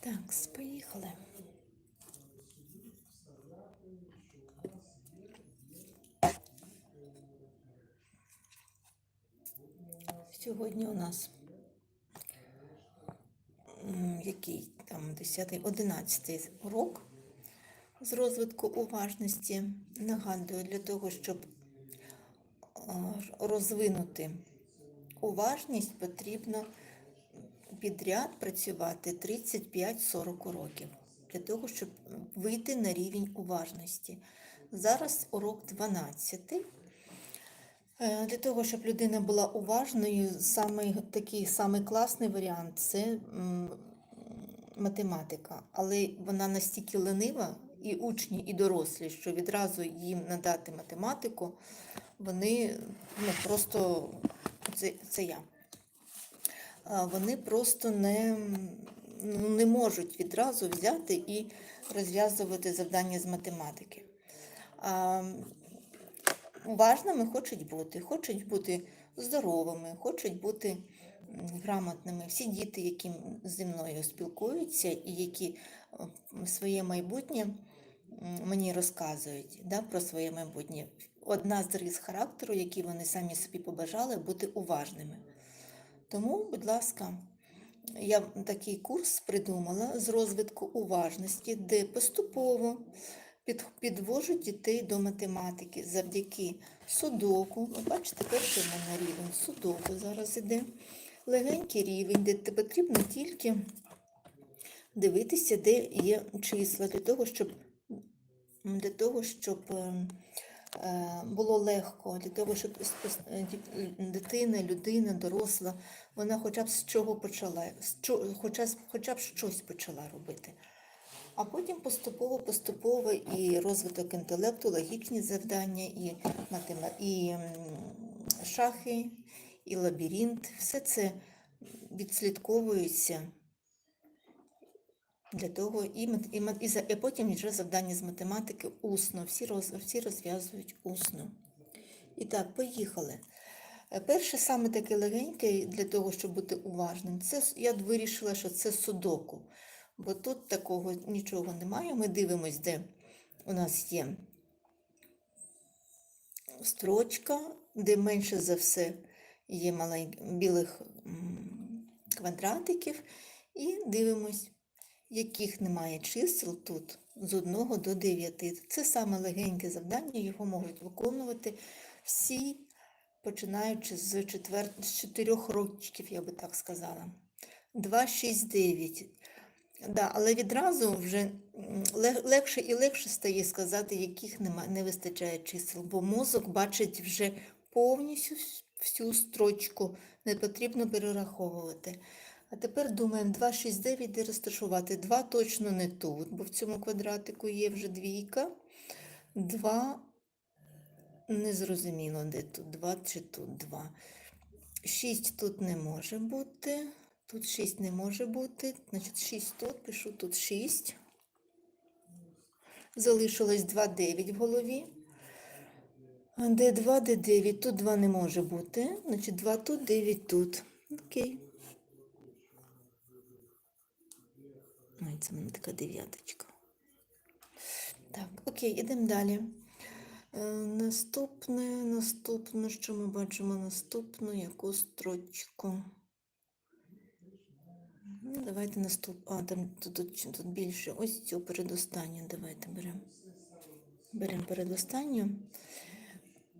Так, поїхали. Сьогодні у нас який там 10, 11 урок з розвитку уважності. Нагадую, для того, щоб розвинути уважність, потрібно підряд працювати 35-40 уроків для того, щоб вийти на рівень уважності. Зараз урок 12. Е, Для того, щоб людина була уважною, самий такий самий класний варіант це математика. Але вона настільки ленива, і учні, і дорослі, що відразу їм надати математику, вони ну, просто це, це я. Вони просто не, ну, не можуть відразу взяти і розв'язувати завдання з математики. А, уважними хочуть бути, хочуть бути здоровими, хочуть бути грамотними. Всі діти, які зі мною спілкуються і які е, своє майбутнє мені розказують да, про своє майбутнє. Одна з рис характеру, які вони самі собі побажали, бути уважними. Тому, будь ласка, я такий курс придумала з розвитку уважності, де поступово під, підвожу дітей до математики завдяки судоку. Ви бачите, перший мене рівень судоку зараз іде. Легенький рівень, де потрібно тільки дивитися, де є числа, для того, щоб, для того, щоб е, е, було легко, для того, щоб е, дитина, людина, доросла, вона хоча б з чого почала, хоча, хоча б щось почала робити. А потім поступово, поступово і розвиток інтелекту, логічні завдання, і, матема... і шахи, і лабіринт, все це відслідковується для того, і, і, і, і потім вже завдання з математики усно, всі, роз... всі розв'язують усно. І так, поїхали. Е, Перше, саме таке легеньке для того, щоб бути уважним, це я вирішила, що це судоку. Бо тут такого нічого немає. Ми дивимось, де у нас є строчка, де менше за все є білих квадратиків, і дивимось, яких немає чисел тут з 1 до 9. Це саме легеньке завдання, його можуть виконувати всі, починаючи з, четвер... з 4 років, я би так сказала. 2, 6, 9. Да, але відразу вже легше і легше стає сказати, яких нема, не вистачає чисел, бо мозок бачить вже повністю всю строчку, не потрібно перераховувати. А тепер думаємо, 2, 6, 9, де розташувати. 2 точно не тут, бо в цьому квадратику є вже двійка. 2 незрозуміло, де тут 2 чи тут 2. 6 тут не може бути. Тут 6 не може бути. Значить, 6 тут, пишу тут 6. Залишилось 2, 9 в голові. А Де 2, де 9. Тут 2 не може бути. Значить, 2 тут, 9 тут. Окей. Ой, це в мене така дев'яточка. Так, окей, ідемо далі. Е, наступне, наступне, що ми бачимо? Наступну яку строчку? Ну, давайте наступ. А, там тут, тут, тут більше. Ось цю передостанню. Давайте беремо. Беремо передостанню.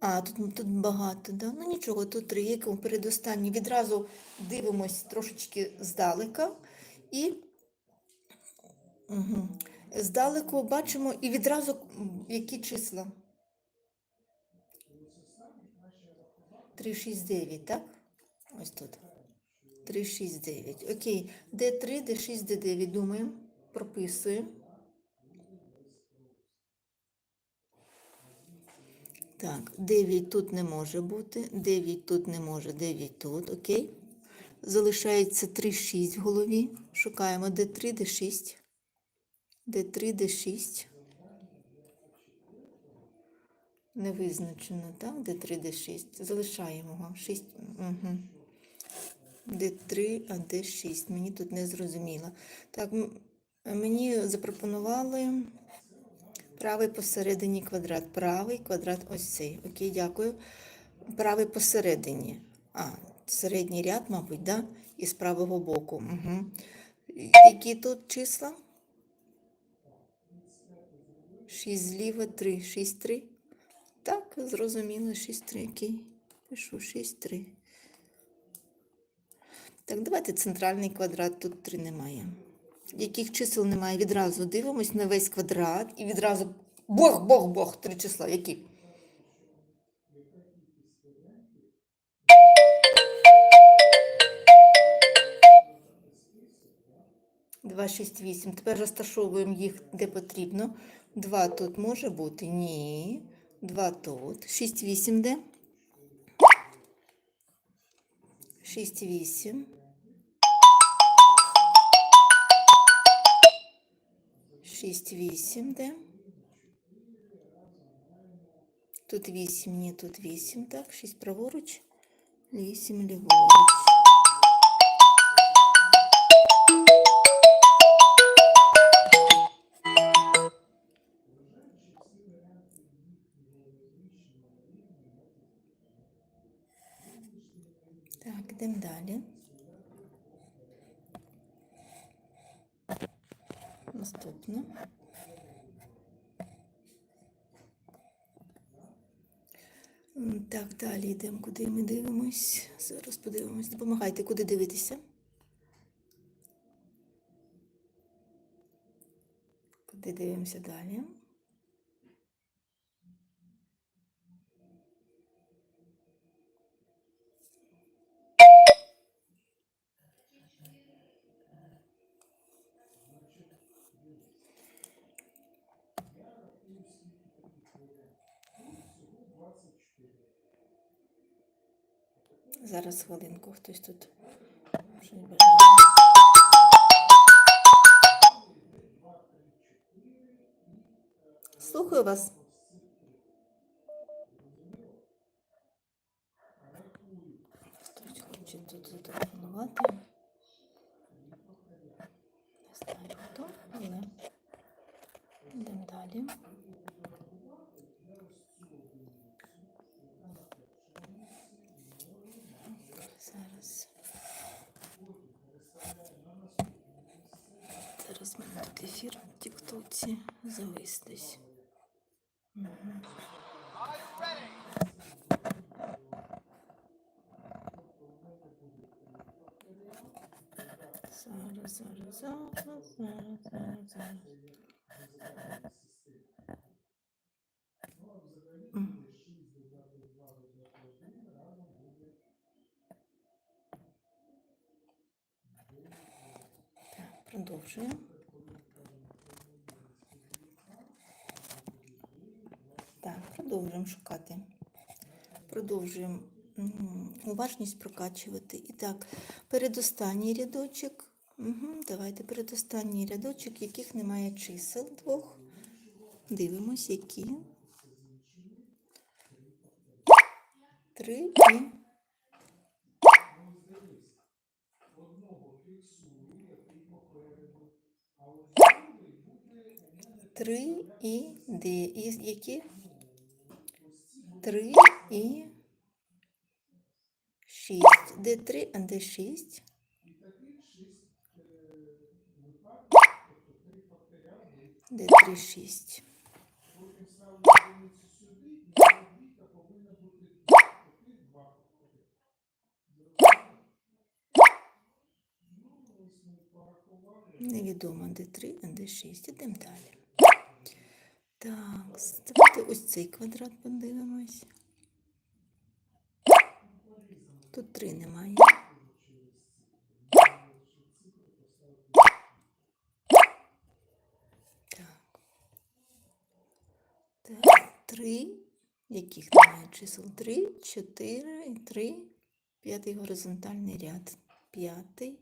А, тут, тут багато, да? Ну нічого, тут три, яку передостанню. Відразу дивимось трошечки здалека і угу. здалеку бачимо і відразу які числа. 3, 6, 9, так? Ось тут. 3, 6, 9. Окей. Д3, Д6, Д9. Думаємо. Прописуємо. Так, 9 тут не може бути. 9 тут не може. 9 тут. Окей. Залишається 3, 6 в голові. Шукаємо Д3, Д6. Д3, Д6. Не визначено, так? Д3, Д6. Залишаємо його. 6. Угу. Д3, а Д6. Мені тут не зрозуміло. Так, мені запропонували правий посередині квадрат. Правий квадрат ось цей. Окей, дякую. Правий посередині. А, середній ряд, мабуть, да? І з правого боку. Угу. Які тут числа? 6 зліва, 3. 6, 3. Так, зрозуміло, 6, 3. Який? Пишу 6, 3. Так, давайте центральний квадрат, тут 3 немає. Яких чисел немає? Відразу дивимось на весь квадрат і відразу Бог, Бог, Бог, три числа. Які? Два, шість, вісім. Тепер розташовуємо їх де потрібно. Два тут може бути? Ні. Два тут. Шість, вісім де? Шість, вісім. Шість, вісім де? Тут вісім, ні, тут вісім, так, шість праворуч, вісім ліворуч. Йдемо далі. Наступне. Так, далі йдемо. Куди ми дивимось? Зараз подивимось. Допомагайте, куди дивитися. Куди дивимося далі? Зараз хвилинку, хтось тут. щось бажає. Слухаю вас. Хтось хоче тут зателефонувати. Не знаю хто, але йдемо далі. Зараз. Зараз в мене тут ефір в Тіктоці завис. Зараз, зараз, зараз, зараз, зараз, зараз. Так, продовжуємо. Так, продовжуємо шукати. Продовжуємо уважність прокачувати. І так, передостанній рядочок. Угу, давайте передостанній рядочок, яких немає чисел двох. Дивимось, які. Три і. Три і де. І які? Три і шість. Де три, а де шість? Де три, шість. Невідомо, де 3, а де 6. Ідемо далі. Так, давайте ось цей квадрат подивимось. Тут 3 немає. Так. Так, 3. Яких немає чисел? 3, 4 і 3. П'ятий горизонтальний ряд. П'ятий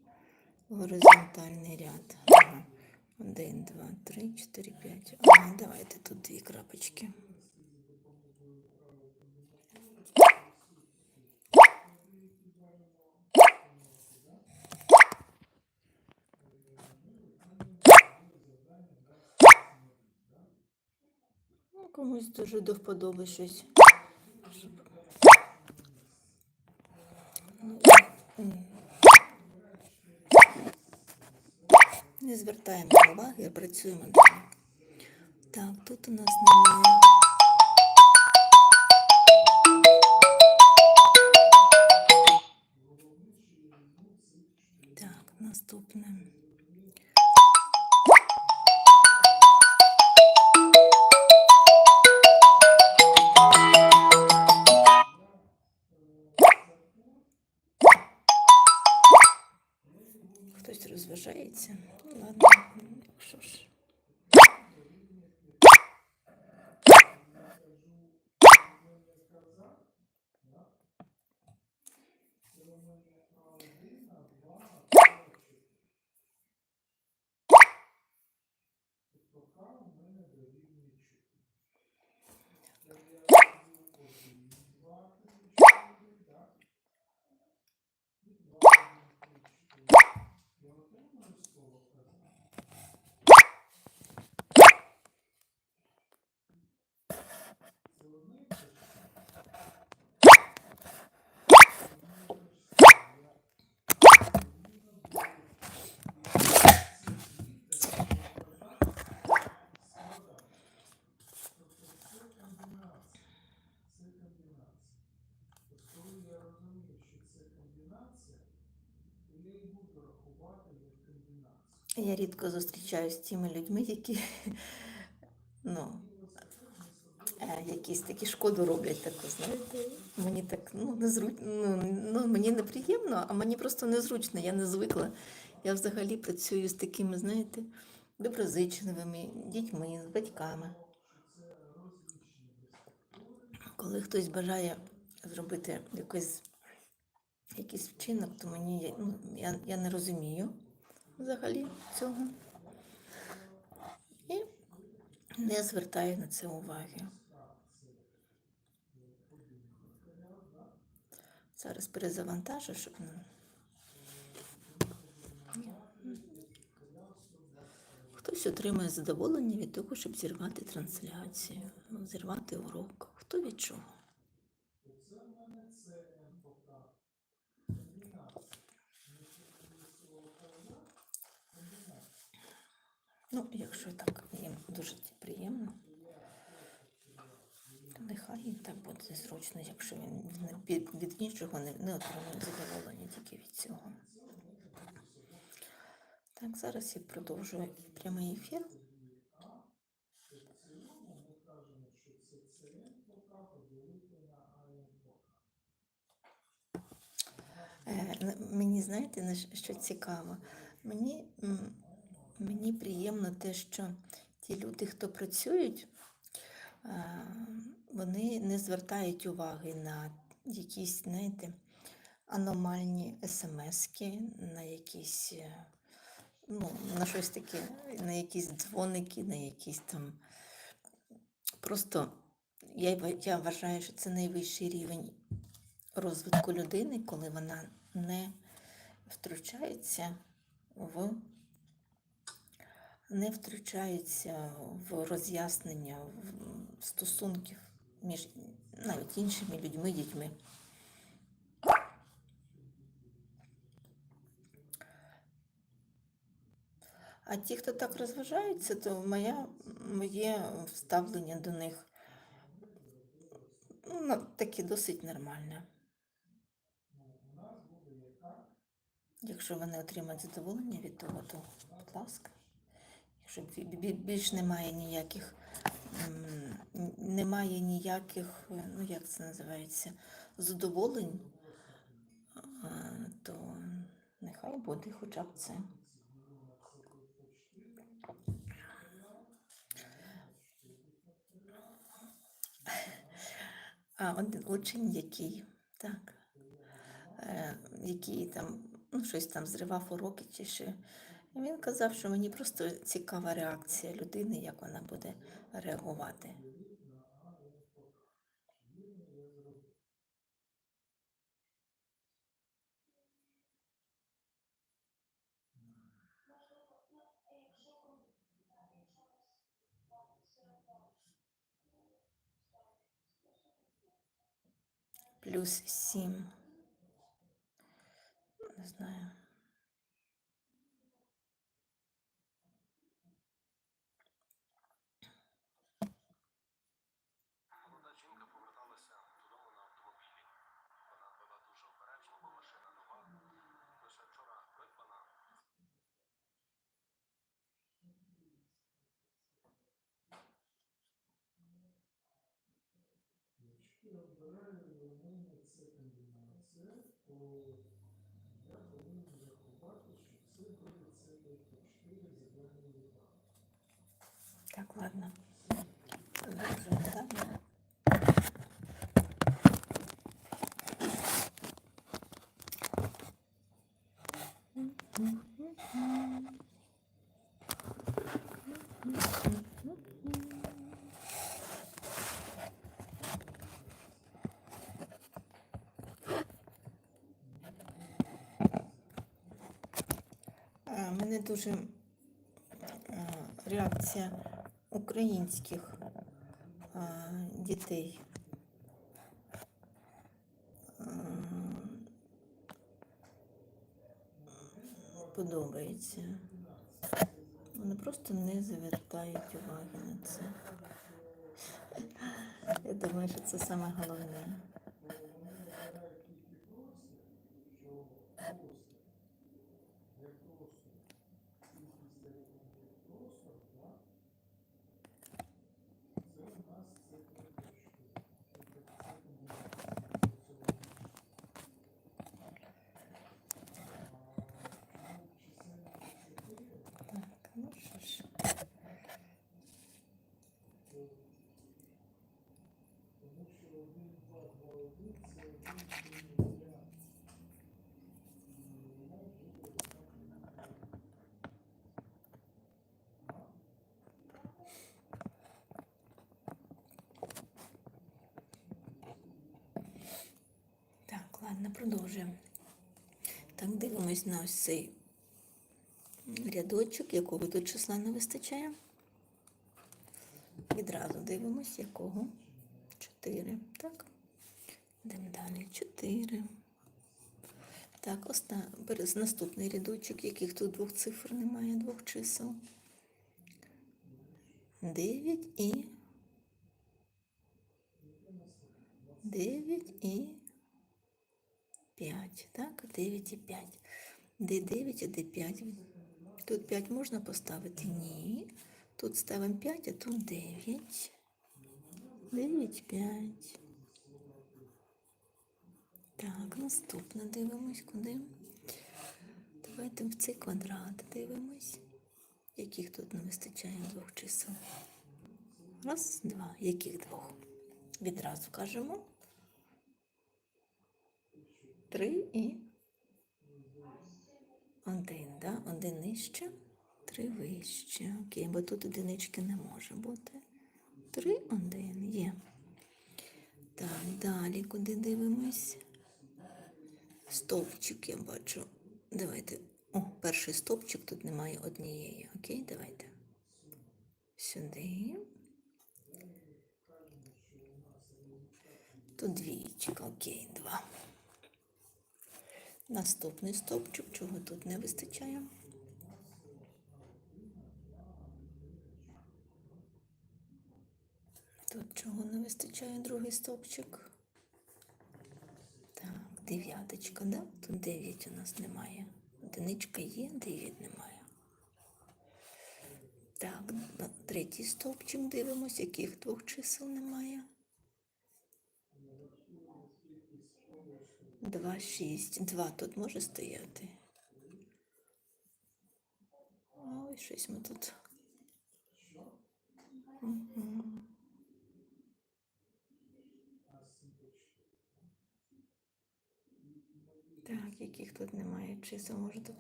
горизонтальний ряд. Один, два, три, чотири, п'ять. А, давайте тут дві крапочки. Ну, комусь дуже до вподоби щось. Не звертаємо уваги, працюємо далі. Так, тут у нас немає. Так, наступне. Хтось розважається. Я рідко зустрічаюся з тими людьми, які ну, якісь такі шкоду роблять таку, знаєте. Мені так ну, незручно, ну, ну, мені неприємно, а мені просто незручно, я не звикла. Я взагалі працюю з такими, знаєте, доброзичливими дітьми, з батьками. Коли хтось бажає зробити якийсь, якийсь вчинок, то мені ну, я, я не розумію взагалі цього. І не звертаю на це уваги. Зараз перезавантажу, щоб ну, хтось отримує задоволення від того, щоб зірвати трансляцію, зірвати урок. Хто від чого? Ну, якщо так їм дуже приємно, нехай їм так буде зручно, якщо він від, нічого не, не отримує задоволення тільки від цього. Так, зараз я продовжую прямий ефір. Е, Мені знаєте, що- цікаво? Мені, мені приємно те, що ті люди, хто працюють, вони не звертають уваги на якісь, знаєте, аномальні смски, на якісь, е, ну, на щось таке, на якісь дзвоники, на якісь там. Просто я, я вважаю, що це найвищий рівень розвитку людини, коли вона не втручається в не втручається в роз'яснення стосунків між навіть іншими людьми, дітьми. А ті, хто так розважається, то моя, моє ставлення до них ну, таке досить нормальне. Якщо вони отримають задоволення від того, то будь ласка. Бі- більш немає ніяких, немає ніяких, ну як це називається, задоволень, то нехай буде хоча б це. А один учень, який, так, е, який там, ну, щось там зривав уроки чи ще. Він казав, що мені просто цікава реакція людини, як вона буде реагувати. Плюс сім. Не знаю. Так, ладно. Продовжуємо, дуже е, реакція українських дітей. Подобається. Вони просто не звертають уваги на це. Я думаю, що це саме головне. Так, ну що ж. Тому що 1, 2, 2, 1 це один варіант. І воно буде достатньо Так, ладно, продовжуємо. Так, дивимось на ось цей рядочок, якого тут числа не вистачає. Відразу дивимось, якого 4. Так. Йдемо далі. 4. Так, оста... наступний рядочок, яких тут двох цифр немає, двох чисел. 9 і 9 і 5, так? 9 і 5. Де 9 і де 5? Тут 5 можна поставити? Ні. Тут ставимо 5, а тут 9. 9, 5. Так, наступне дивимось куди. Давайте в цей квадрат дивимось. Яких тут не вистачає двох чисел? Раз, два. Яких двох? Відразу кажемо. Три і один, да? Один нижче, три вище. Окей, бо тут одинички не може бути. Три, один є. Так, далі куди дивимось? Стовпчик я бачу. Давайте. О, перший стовпчик тут немає однієї. Окей, давайте. Сюди. Тут двічка, окей, два. Наступний стовпчик, чого тут не вистачає. Тут чого не вистачає другий стовпчик. Так, дев'яточка, да? Тут дев'ять у нас немає. Одиничка є, дев'ять немає. Так, третій стовпчик дивимось, яких двох чисел немає. Два, шість. Два тут може стояти. Ой, щось ми тут. Мгм. Так, яких тут немає чисел, може тут.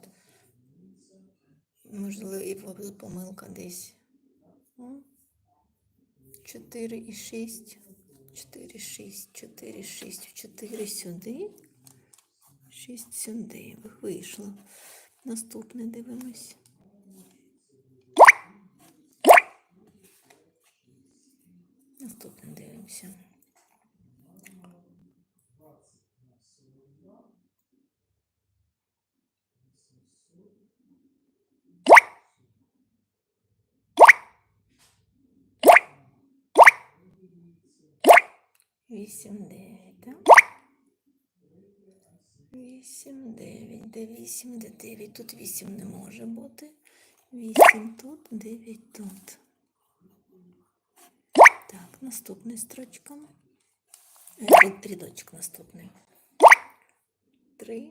Можливо, помилка десь. М? Чотири і шість. Чотири, шість, чотири, шість, чотири сюди. Шість сюди. Вийшло. Наступне дивимось. Наступне дивимося. Вісім, дев'ять, так? Вісім, дев'ять, де вісім, де дев'ять. Тут вісім не може бути. Вісім тут, дев'ять тут. Так, наступний строчка. Е, Рядочок наступний. Три.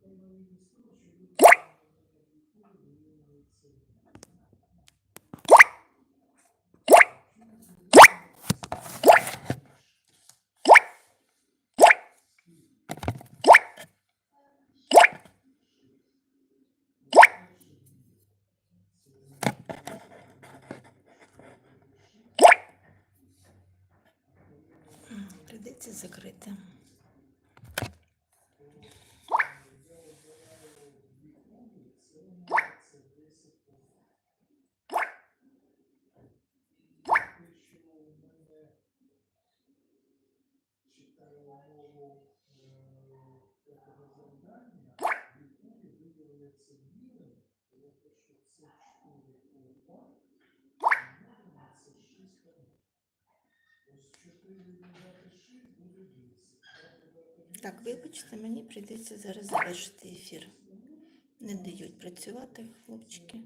So we just call it for the same. закрити. Thank you. Так, вибачте, мені прийдеться зараз завершити ефір. Не дають працювати хлопчики.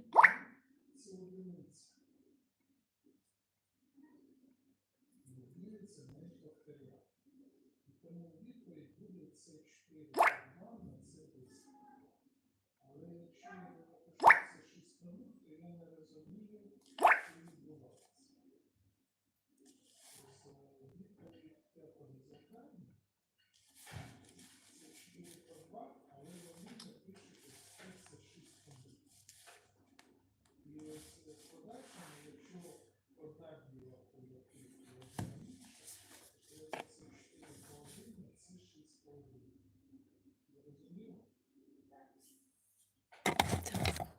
Thank you.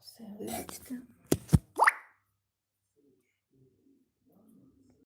Все, вибачте.